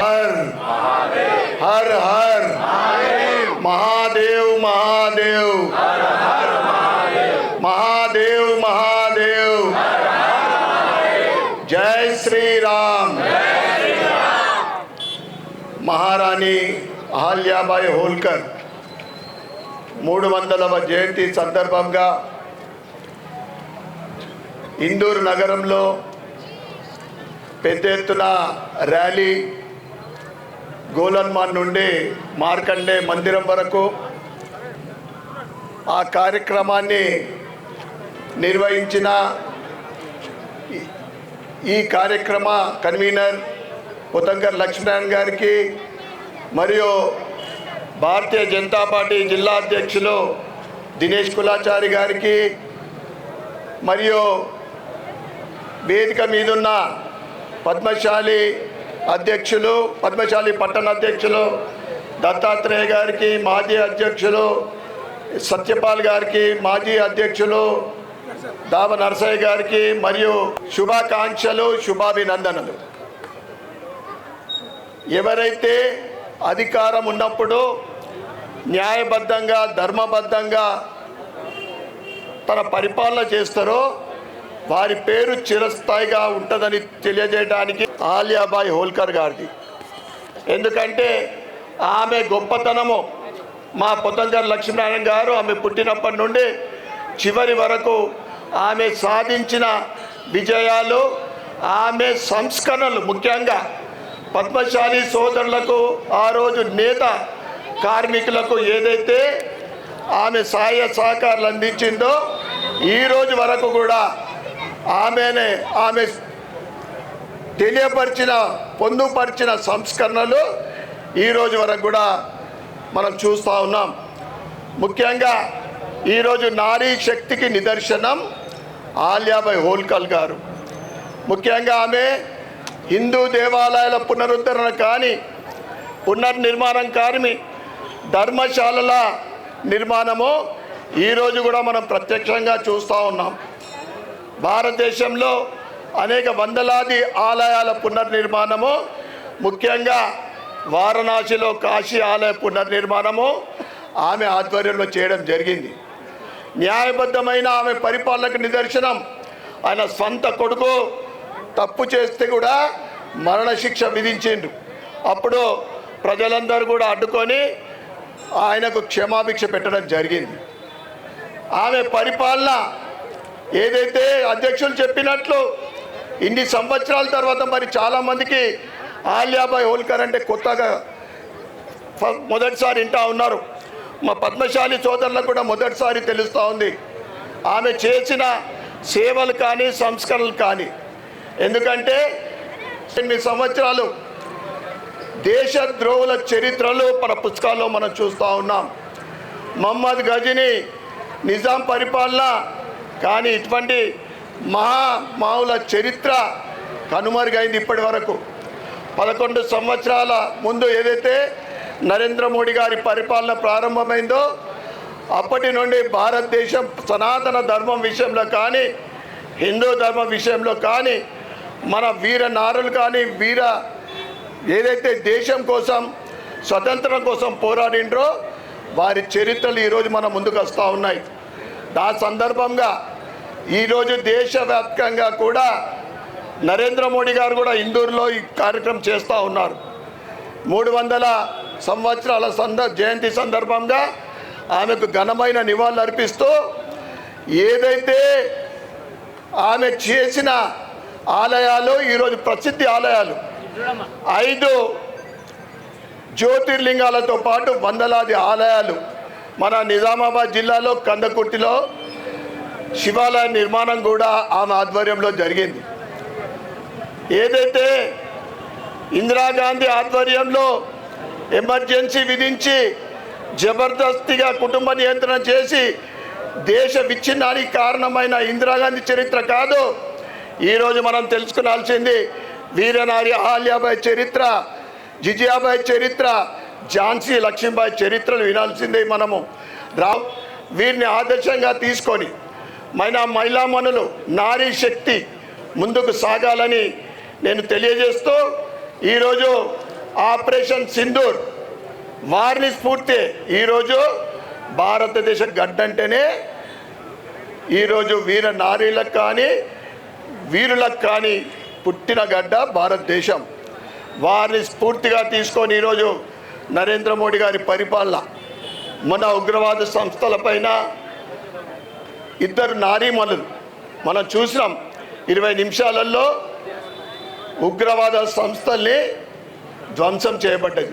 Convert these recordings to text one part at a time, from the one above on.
Her హర్ హర్ महादेव మహాదేవ్ మహాదేవ్ మహాదేవ్ జై శ్రీరామ్ మహారాణి అహల్యాబాయి హోల్కర్ మూడు వందలవ జయంతి సందర్భంగా ఇందూరు నగరంలో పెద్ద ఎత్తున ర్యాలీ గోలన్మాన్ నుండి మార్కండే మందిరం వరకు ఆ కార్యక్రమాన్ని నిర్వహించిన ఈ- కార్యక్రమ కన్వీనర్ ఉతంకర్ లక్ష్మీనారాయణ గారికి మరియు భారతీయ జనతా పార్టీ జిల్లా అధ్యక్షులు దినేష్ కులాచారి గారికి మరియు వేదిక మీదున్న పద్మశాలి అధ్యక్షులు పద్మశాలి పట్టణ అధ్యక్షులు దత్తాత్రేయ గారికి మాజీ అధ్యక్షులు సత్యపాల్ గారికి మాజీ అధ్యక్షులు దావ నరసయ్య గారికి మరియు శుభాకాంక్షలు శుభాభినందనలు. ఎవరైతే అధికారం ఉన్నప్పుడు న్యాయబద్ధంగా ధర్మబద్ధంగా తన పరిపాలన చేస్తారో వారి పేరు చిరస్థాయిగా ఉంటుందని తెలియజేయడానికి ఆలియాబాయి హోల్కర్ గారిది ఎందుకంటే ఆమె గొప్పతనము. మా పొతంగర్ లక్ష్మీనారాయణ గారు ఆమె పుట్టినప్పటి నుండి చివరి వరకు ఆమె సాధించిన విజయాలు ఆమె సంస్కరణలు ముఖ్యంగా పద్మశాలి సోదరులకు ఆ రోజు నేత కార్మికులకు ఏదైతే ఆమె సహాయ సహకారాలు అందించిందో ఈ రోజు వరకు కూడా ఆమెనే ఆమె తెలియపరిచిన పొందుపరిచిన సంస్కరణలు ఈరోజు వరకు కూడా మనం చూస్తూ ఉన్నాం. ముఖ్యంగా ఈరోజు నారీ శక్తికి నిదర్శనం ఆలియాబాయ్ హోల్కల్ గారు. ముఖ్యంగా ఆమె హిందూ దేవాలయాల పునరుద్ధరణ కానీ పునర్నిర్మాణం కానీ ధర్మశాలల నిర్మాణము ఈరోజు కూడా మనం ప్రత్యక్షంగా చూస్తూ ఉన్నాం. భారతదేశంలో అనేక వందలాది ఆలయాల పునర్నిర్మాణము ముఖ్యంగా వారణాసిలో కాశీ ఆలయ పునర్నిర్మాణము ఆమె ఆధ్వర్యంలో చేయడం జరిగింది. న్యాయబద్ధమైన ఆమె పరిపాలనకు నిదర్శనం. ఆయన సొంత కొడుకు తప్పు చేస్తే కూడా మరణశిక్ష విధించిండు. అప్పుడు ప్రజలందరూ కూడా అడ్డుకొని ఆయనకు క్షమాభిక్ష పెట్టడం జరిగింది. ఆమె పరిపాలన ఏదైతే అధ్యక్షులు చెప్పినట్లు ఇన్ని సంవత్సరాల తర్వాత మరి చాలామందికి ఆలియాబాయ్ హోల్కర్ అంటే కొత్తగా మొదటిసారి వింటా ఉన్నారు. మా పద్మశాలి సోదరులకు కూడా మొదటిసారి తెలుస్తూ ఉంది. ఆమె చేసిన సేవలు కానీ సంస్కరణలు కానీ. ఎందుకంటే ఎనిమిది సంవత్సరాలు దేశద్రోహుల చరిత్రలు మన పుస్తకాల్లో మనం చూస్తూ ఉన్నాం. మహమ్మద్ గజని నిజాం పరిపాలన కానీ ఇటువంటి మహామావుల చరిత్ర కనుమరుగైంది ఇప్పటి వరకు. పదకొండు సంవత్సరాల ముందు ఏదైతే నరేంద్ర మోడీ గారి పరిపాలన ప్రారంభమైందో అప్పటి నుండి భారతదేశం సనాతన ధర్మం విషయంలో కానీ హిందూ ధర్మం విషయంలో కానీ మన వీర నారులు కానీ వీర ఏదైతే దేశం కోసం స్వతంత్రం కోసం పోరాడిండ్రో వారి చరిత్రలు ఈరోజు మన ముందుకు వస్తూ ఉన్నాయి. దా సందర్భంగా ఈరోజు దేశవ్యాప్తంగా కూడా నరేంద్ర మోడీ గారు కూడా ఇందూరులో ఈ కార్యక్రమం చేస్తూ ఉన్నారు. మూడు వందల సంవత్సరాల సంద జయంతి సందర్భంగా ఆమెకు ఘనమైన నివాళులు అర్పిస్తూ ఏదైతే ఆమె చేసిన ఆలయాలు ఈరోజు ప్రసిద్ధి ఆలయాలు ఐదు జ్యోతిర్లింగాలతో పాటు వందలాది ఆలయాలు మన నిజామాబాద్ జిల్లాలో కందకుర్తిలో శివాలయ నిర్మాణం కూడా ఆమె ఆధ్వర్యంలో జరిగింది. ఏదైతే ఇందిరాగాంధీ ఆధ్వర్యంలో ఎమర్జెన్సీ విధించి జబర్దస్తిగా కుటుంబ నియంత్రణ చేసి దేశ విచ్ఛిన్నానికి కారణమైన ఇందిరాగాంధీ చరిత్ర కాదు ఈరోజు మనం తెలుసుకోవాల్సింది వీరనారి అహాల్యాబాయ్ చరిత్ర జిజియాబాయ్ చరిత్ర ఝాన్సీ లక్ష్మీబాయి చరిత్రను వినాల్సిందే మనము. రా వీరిని ఆదర్శంగా తీసుకొని మన మహిళామణులు నారీ శక్తి ముందుకు సాగాలని నేను తెలియజేస్తూ ఈరోజు ఆపరేషన్ సింధూర్ వారిని స్ఫూర్తి. ఈరోజు భారతదేశ గడ్డంటేనే ఈరోజు వీర నారీలకు కానీ వీరులకు కానీ పుట్టిన గడ్డ భారతదేశం. వారిని స్ఫూర్తిగా తీసుకొని ఈరోజు నరేంద్ర మోడీ గారి పరిపాలన మన ఉగ్రవాద సంస్థలపైన ఇద్దరు నారీమణులు మనం చూసినాం ఇరవై నిమిషాలలో ఉగ్రవాద సంస్థల్ని ధ్వంసం చేయబడ్డది.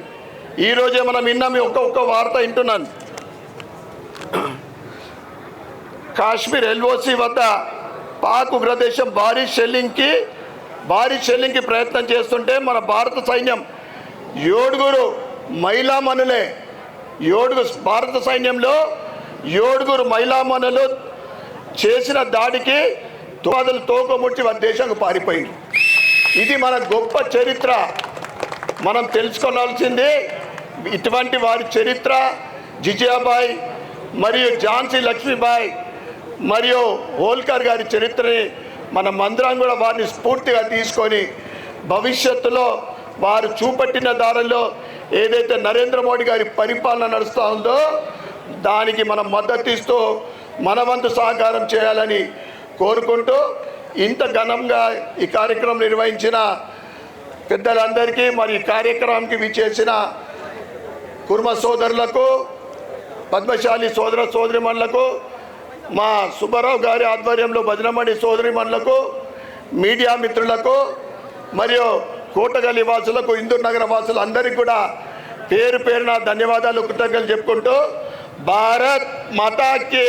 ఈరోజే మనం విన్నాం ఒక్క ఒక్క వార్త వింటున్నాను కాశ్మీర్ ఎల్ఓసి వద్ద పాక్ ఉగ్రదేశం భారీ షెల్లింగ్కి భారీ షెల్లింగ్కి ప్రయత్నం చేస్తుంటే మన భారత సైన్యం ఏడుగురు మహిళామణులే ఏడుగురు భారత సైన్యంలో ఏడుగురు మహిళామణులు చేసిన దాడికి తోదలు తోకముట్టి వారి దేశానికి పారిపోయింది. ఇది మన గొప్ప చరిత్ర. మనం తెలుసుకోవాల్సింది ఇటువంటి వారి చరిత్ర జిజియాబాయ్ మరియు ఝాన్సీ లక్ష్మీబాయ్ మరియు హోల్కర్ గారి చరిత్రని మన మందిరం కూడా వారిని స్ఫూర్తిగా తీసుకొని భవిష్యత్తులో వారు చూపట్టిన దారిలో ఏదైతే నరేంద్ర మోడీ గారి పరిపాలన నడుస్తూ ఉందో దానికి మనం మద్దతు ఇస్తూ మన వంతు సహకారం చేయాలని కోరుకుంటూ ఇంత ఘనంగా ఈ కార్యక్రమం నిర్వహించిన పెద్దలందరికీ మరి ఈ కార్యక్రమానికి విచ్చేసిన కుర్మ సోదరులకు పద్మశాలి సోదర సోదరిమణులకు మా సుబ్బారావు గారి ఆధ్వర్యంలో భజనమణి సోదరిమణులకు మీడియా మిత్రులకు మరియు కోటగల్లి వాసులకు ఇందూర్ నగర వాసులు అందరికీ కూడా పేరు పేరున ధన్యవాదాలు కృతజ్ఞతలు చెప్పుకుంటూ భారత్ మాతాకి